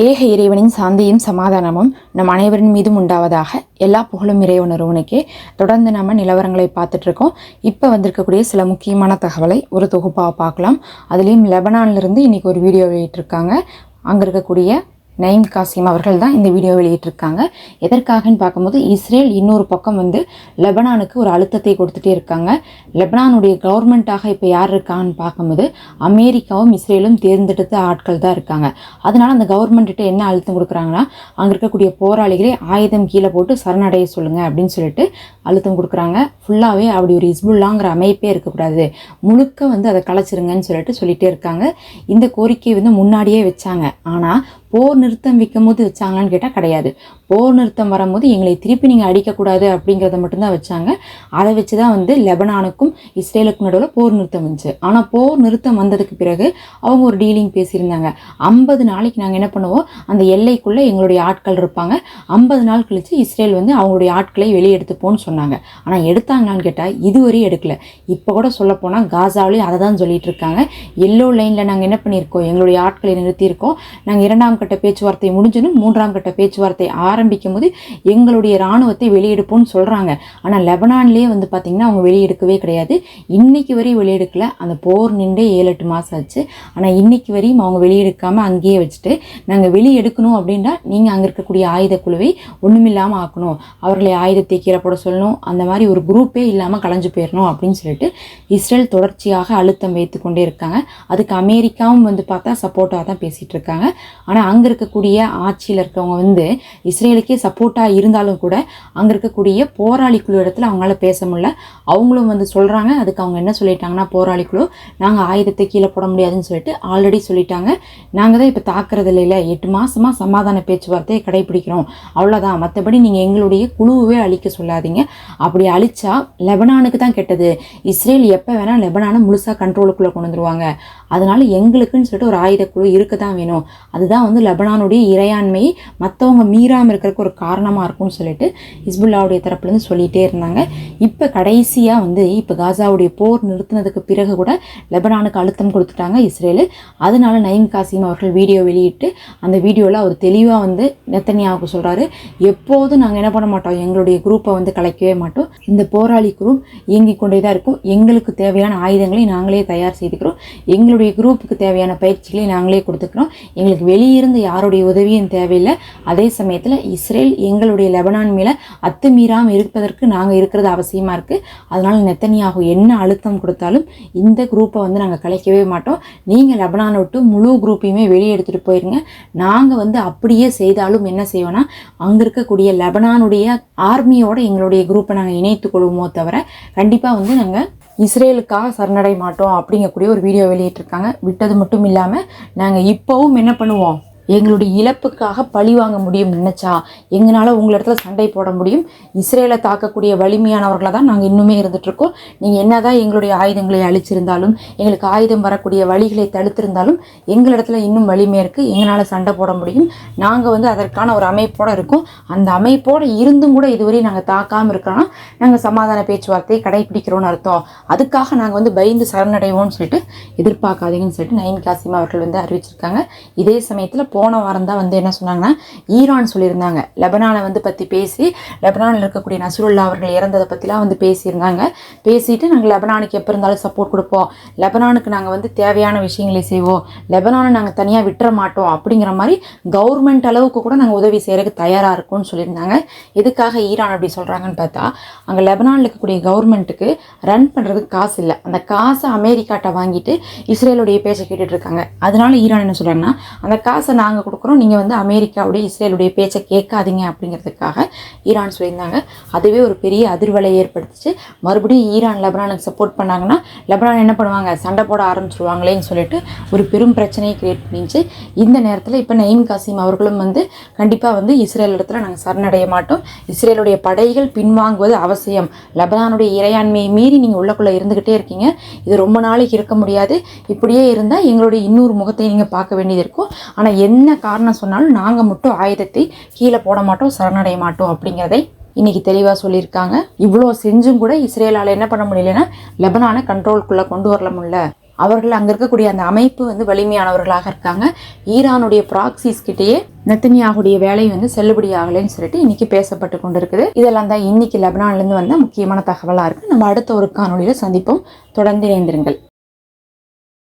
ஏக இறைவனின் சாந்தியும் சமாதானமும் நம் அனைவரின் மீதும் உண்டாவதாக எல்லா புகழும் இறைவன் ஒருவனுக்கே தொடர்ந்து நம்ம நிலவரங்களை பார்த்துட்டு இருக்கோம் இப்போ வந்திருக்கக்கூடிய சில முக்கியமான தகவலை ஒரு தொகுப்பாக பார்க்கலாம். அதுலேயும் லெபனான்லேருந்து இன்றைக்கி ஒரு வீடியோ வெளியிட்டிருக்காங்க. அங்கே இருக்கக்கூடிய நயீம் காசிம் அவர்கள் தான் இந்த வீடியோ வெளியிட்டிருக்காங்க. எதற்காகன்னு பார்க்கும்போது இஸ்ரேல் இன்னொரு பக்கம் வந்து லெபனானுக்கு ஒரு அழுத்தத்தை கொடுத்துட்டே இருக்காங்க. லெபனானுடைய கவர்மெண்ட்டாக இப்போ யார் இருக்காங்கன்னு பார்க்கும்போது அமெரிக்காவும் இஸ்ரேலும் தேர்ந்தெடுத்த ஆட்கள் தான் இருக்காங்க. அதனால் அந்த கவர்மெண்ட்டு என்ன அழுத்தம் கொடுக்குறாங்கன்னா அங்கே இருக்கக்கூடிய போராளிகளை ஆயுதம் கீழே போட்டு சரணடைய சொல்லுங்கள் அப்படின்னு சொல்லிட்டு அழுத்தம் கொடுக்குறாங்க. ஃபுல்லாகவே அப்படி ஒரு இஸ்புல்லாங்கிற அமைப்பே இருக்கக்கூடாது. முழுக்க வந்து அதை கலைச்சிருங்கன்னு சொல்லிட்டு சொல்லிகிட்டே இருக்காங்க. இந்த கோரிக்கையை வந்து முன்னாடியே வச்சாங்க. ஆனால் போர் நிறுத்தம் வைக்கும் போது வச்சாங்களான்னு கேட்டால் கிடையாது. போர் நிறுத்தம் வரும்போது எங்களை திருப்பி நீங்கள் அடிக்கக்கூடாது அப்படிங்கிறத மட்டும்தான் வச்சாங்க. அதை வச்சு தான் வந்து லெபனானுக்கும் இஸ்ரேலுக்கும் நடுவில் போர் நிறுத்தம் வந்துச்சு. ஆனால் போர் நிறுத்தம் வந்ததுக்கு பிறகு அவங்க ஒரு டீலிங் பேசியிருந்தாங்க. ஐம்பது நாளைக்கு நாங்கள் என்ன பண்ணுவோம்? அந்த எல்லைக்குள்ளே எங்களுடைய ஆட்கள் இருப்பாங்க. ஐம்பது நாள் கழித்து இஸ்ரேல் வந்து அவங்களுடைய ஆட்களை வெளியே எடுத்துப்போன்னு சொன்னாங்க. ஆனால் எடுத்தாங்களான்னு கேட்டால் இதுவரையும் எடுக்கல. இப்போ கூட சொல்லப்போனால் காசாவிலையும் அதை தான் சொல்லிட்டு இருக்காங்க. எல்லோ லைனில் நாங்கள் என்ன பண்ணியிருக்கோம்? எங்களுடைய ஆட்களை நிறுத்தியிருக்கோம். நாங்கள் இரண்டாம் கட்ட பேச்சுவார்த்தை முடிஞ்சதும் மூன்றாம் கட்ட பேச்சுவார்த்தை ஆரம்பிக்கும் போது எங்களுடைய இராணுவத்தை வெளியெடுப்போம்னு சொல்கிறாங்க ஆனால் லெபனான்லேயே வந்து பார்த்திங்கன்னா அவங்க வெளியெடுக்கவே கிடையாது. இன்னைக்கு வரையும் வெளியெடுக்கல. அந்த போர் நின்றே ஏழு எட்டு மாதம் ஆச்சு. ஆனால் இன்னைக்கு வரையும் அவங்க வெளியெடுக்காமல் அங்கேயே வச்சுட்டு நாங்கள் வெளியெடுக்கணும் அப்படின்னா நீங்கள் அங்கே இருக்கக்கூடிய ஆயுத குழுவை ஒன்றுமில்லாமல் ஆக்கணும். அவர்களை ஆயுதத்தை கீழே போட சொல்லணும். அந்த மாதிரி ஒரு குரூப்பே இல்லாமல் கலைஞ்சு போயிடணும் அப்படின்னு சொல்லிட்டு இஸ்ரேல் தொடர்ச்சியாக அழுத்தம் வைத்து கொண்டே இருக்காங்க. அதுக்கு அமெரிக்காவும் வந்து பார்த்தா சப்போர்ட்டாக தான் பேசிகிட்டு இருக்காங்க. ஆனால் அங்கே இருக்கக்கூடிய ஆட்சியில் இருக்கவங்க வந்து இஸ்ரேலுக்கே சப்போர்ட்டாக இருந்தாலும் கூட அங்கே இருக்கக்கூடிய போராளி குழு இடத்துல அவங்களால பேச முடியல. அவங்களும் வந்து சொல்கிறாங்க அதுக்கு அவங்க என்ன சொல்லிட்டாங்கன்னா போராளி குழு நாங்கள் ஆயுதத்தை கீழே போட முடியாதுன்னு சொல்லிட்டு ஆல்ரெடி சொல்லிட்டாங்க. நாங்கள் தான் இப்போ தாக்குறது இல்லை. எட்டு மாதமாக சமாதான பேச்சுவார்த்தையை கடைபிடிக்கிறோம். அவ்வளோதான் மற்றபடி நீங்கள் எங்களுடைய குழுவே அழிக்க சொல்லாதீங்க. அப்படி அழிச்சா லெபனானுக்கு தான் கெட்டது. இஸ்ரேல் எப்போ வேணால் லெபனானை முழுசாக கண்ட்ரோலுக்குள்ளே கொண்டு வந்துருவாங்க. அதனால் எங்களுக்குன்னு சொல்லிட்டு ஒரு ஆயுத குழு இருக்க தான் வேணும். அதுதான் வந்து லெபனானுடைய இறையாண்மையை மற்றவங்க மீறாமல் இருக்கிறதுக்கு ஒரு காரணமாக இருக்கும்னு சொல்லிட்டு ஹிஸ்புல்லாவுடைய தரப்புலேருந்து சொல்லிகிட்டே இருந்தாங்க. இப்போ கடைசியாக வந்து இப்போ காசாவுடைய போர் நிறுத்தினதுக்கு பிறகு கூட லெபனானுக்கு அழுத்தம் கொடுத்துட்டாங்க இஸ்ரேலு. அதனால நயீம் காசிம் அவர்கள் வீடியோ வெளியிட்டு அந்த வீடியோவில் அவர் தெளிவாக வந்து நெத்தனியாவுக்கு சொல்கிறாரு எப்போதும் நாங்கள் என்ன பண்ண மாட்டோம்? எங்களுடைய குரூப்பை வந்து கலைக்கவே மாட்டோம். இந்த போராளி குரூப் இயங்கிக் கொண்டே தான் இருக்கும். எங்களுக்கு தேவையான ஆயுதங்களை நாங்களே தயார் செய்துக்கிறோம். எங்களுடைய குரூப்புக்கு தேவையான பயிற்சிகளை நாங்களே கொடுத்துக்கிறோம். எங்களுக்கு வெளியிருந்து யாருடைய உதவியும் தேவையில்லை. அதே சமயத்தில் இஸ்ரேல் எங்களுடைய லெபனான் மேலே அத்துமீறாமல் இருப்பதற்கு நாங்கள் இருக்கிறது அவசியமாக இருக்குது அதனால் நெத்தனியாகும் என்ன அழுத்தம் கொடுத்தாலும் இந்த குரூப்பை வந்து நாங்கள் கலைக்கவே மாட்டோம். நீங்கள் லெபனான் விட்டு முழு குரூப்பையுமே வெளியே எடுத்துகிட்டு போயிருங்க. நாங்கள் வந்து அப்படியே செய்தாலும் என்ன செய்வோன்னா அங்கே இருக்கக்கூடிய லெபனானுடைய ஆர்மியோட எங்களுடைய குரூப்பை நாங்கள் இணைத்து கொள்வோமோ தவிர கண்டிப்பாக வந்து நாங்கள் இஸ்ரேலுக்காக சரணடை மாட்டோம் அப்படிங்கக்கூடிய ஒரு வீடியோ வெளியிட்டிருக்காங்க. விட்டது மட்டும் இல்லாமல் நாங்கள் இப்போவும் என்ன பண்ணுவோம்? எங்களுடைய இழப்புக்காக பழி வாங்க முடியும் நினச்சா எங்களால் உங்களிடத்துல சண்டை போட முடியும். இஸ்ரேலை தாக்கக்கூடிய வலிமையானவர்களாக தான் நாங்கள் இன்னுமே இருந்துகிட்ருக்கோம் நீங்கள் என்ன தான் எங்களுடைய ஆயுதங்களை அழிச்சிருந்தாலும் எங்களுக்கு ஆயுதம் வரக்கூடிய வழிகளை தடுத்திருந்தாலும் எங்களிடத்துல இன்னும் வலிமை இருக்குது எங்களால் சண்டை போட முடியும். நாங்கள் வந்து அதற்கான ஒரு அமைப்போடு இருக்கோம். அந்த அமைப்போடு இருந்தும் கூட இதுவரை நாங்கள் தாக்காமல் இருக்கிறோன்னா நாங்கள் சமாதான பேச்சுவார்த்தையை கடைபிடிக்கிறோன்னு அர்த்தம். அதுக்காக நாங்கள் வந்து பயந்து சரணடைவோம்னு சொல்லிட்டு எதிர்பார்க்காதீங்கன்னு சொல்லிட்டு நயன் காசிமா அவர்கள் வந்து அறிவிச்சிருக்காங்க. இதே சமயத்தில் போன வாரம் தான் வந்து என்ன சொன்னாங்கன்னா ஈரான் சொல்லியிருந்தாங்க. லெபனானை வந்து பற்றி பேசி லெபனானில் இருக்கக்கூடிய நசுருல்லா அவர்கள் இறந்ததை பற்றிலாம் வந்து பேசியிருந்தாங்க. பேசிட்டு நாங்கள் லெபனானுக்கு எப்போ இருந்தாலும் சப்போர்ட் கொடுப்போம். லெபனானுக்கு நாங்கள் வந்து தேவையான விஷயங்களை செய்வோம். லெபனானை நாங்கள் தனியாக விட்டுற மாட்டோம் அப்படிங்கிற மாதிரி கவர்மெண்ட் அளவுக்கு கூட நாங்கள் உதவி செய்கிறதுக்கு தயாராக இருக்கோம்னு சொல்லியிருந்தாங்க. எதுக்காக ஈரான் அப்படி சொல்கிறாங்கன்னு பார்த்தா அங்கே லெபனானில் இருக்கக்கூடிய கவர்மெண்ட்டுக்கு ரன் பண்ணுறதுக்கு காசு இல்லை. அந்த காசை அமெரிக்காட்ட வாங்கிட்டு இஸ்ரேலுடைய பேச்சை கேட்டுட்ருக்காங்க அதனால ஈரான் என்ன சொல்கிறாங்கன்னா அந்த காசை நான் நாங்கள் கொடுக்குறோம். நீங்கள் வந்து அமெரிக்காவுடைய இஸ்ரேலுடைய பேச்சை கேட்காதீங்க அப்படிங்கிறதுக்காக ஈரான் சொல்லியிருந்தாங்க. அதுவே ஒரு பெரிய அதிர்வலை ஏற்படுத்திச்சு. மறுபடியும் ஈரான் லெபனானுக்கு சப்போர்ட் பண்ணாங்கன்னா லெபனான் என்ன பண்ணுவாங்க? சண்டை போட ஆரம்பிச்சிருவாங்களேன்னு சொல்லிட்டு ஒரு பெரும் பிரச்சனையை கிரியேட் பண்ணிச்சு. இந்த நேரத்தில் இப்போ நயீம் காசிம் அவர்களும் வந்து கண்டிப்பாக வந்து இஸ்ரேல் இடத்துல நாங்கள் சரணடைய மாட்டோம். இஸ்ரேலுடைய படைகள் பின்வாங்குவது அவசியம். லெபனானுடைய இறையாண்மையை மீறி நீங்கள் உள்ளக்குள்ளே இருந்துக்கிட்டே இருக்கீங்க. இது ரொம்ப நாளைக்கு இருக்க முடியாது. இப்படியே இருந்தால் எங்களுடைய இன்னொரு முகத்தை நீங்கள் பார்க்க வேண்டியது இருக்கும். ஆனால் எந்த என்ன காரணம் சொன்னாலும் நாங்கள் மட்டும் ஆயுதத்தை கீழே போட மாட்டோம் சரணடைய மாட்டோம் அப்படிங்கிறதை இன்னைக்கு தெளிவாக சொல்லியிருக்காங்க. இவ்வளோ செஞ்சும் கூட இஸ்ரேலால் என்ன பண்ண முடியலன்னா லெபனானை கண்ட்ரோல்குள்ளே கொண்டு வரல முடியல அவர்கள் அங்கே இருக்கக்கூடிய அந்த அமைப்பு வந்து வலிமையானவர்களாக இருக்காங்க. ஈரானுடைய ப்ராக்சிஸ் கிட்டேயே நெத்தனியாகுடைய வேலை வந்து செல்லுபடி ஆகலைன்னு சொல்லிட்டு இன்னைக்கு பேசப்பட்டு கொண்டு இருக்குது இதெல்லாம் தான் இன்னைக்கு லெபனான்லேருந்து வந்த முக்கியமான தகவலாக இருக்குது நம்ம அடுத்த ஒரு காணொலியில் சந்திப்போம். தொடர்ந்து இணைந்திருங்கள்.